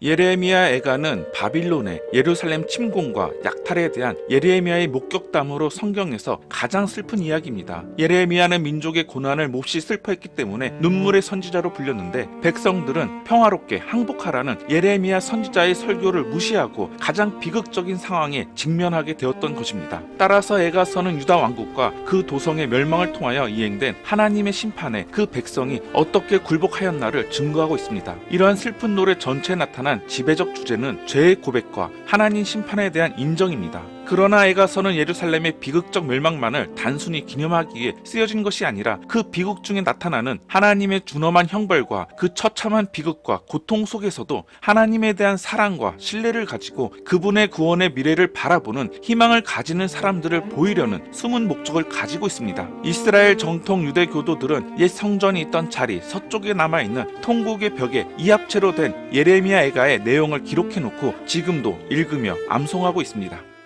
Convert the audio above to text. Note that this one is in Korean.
예레미야 애가는 바빌론의 예루살렘 침공과 약탈에 대한 예레미야의 목격담으로 성경에서 가장 슬픈 이야기입니다. 예레미야는 민족의 고난을 몹시 슬퍼했기 때문에 눈물의 선지자로 불렸는데 백성들은 평화롭게 항복하라는 예레미야 선지자의 설교를 무시하고 가장 비극적인 상황에 직면하게 되었던 것입니다. 따라서 애가서는 유다 왕국과 그 도성의 멸망을 통하여 이행된 하나님의 심판에 그 백성이 어떻게 굴복하였나를 증거하고 있습니다. 이러한 슬픈 노래 전체에 나타 난 지배적 주제는 죄의 고백과 하나님 심판에 대한 인정입니다. 그러나 애가서는 예루살렘의 비극적 멸망만을 단순히 기념하기 위해 쓰여진 것이 아니라 그 비극 중에 나타나는 하나님의 준엄한 형벌과 그 처참한 비극과 고통 속에서도 하나님에 대한 사랑과 신뢰를 가지고 그분의 구원의 미래를 바라보는 희망을 가지는 사람들을 보이려는 숨은 목적을 가지고 있습니다. 이스라엘 정통 유대 교도들은 옛 성전이 있던 자리 서쪽에 남아 있는 통곡의 벽에 이합체로 된 예레미야 애가의 내용을 기록해 놓고 지금도 읽으며 암송하고 있습니다.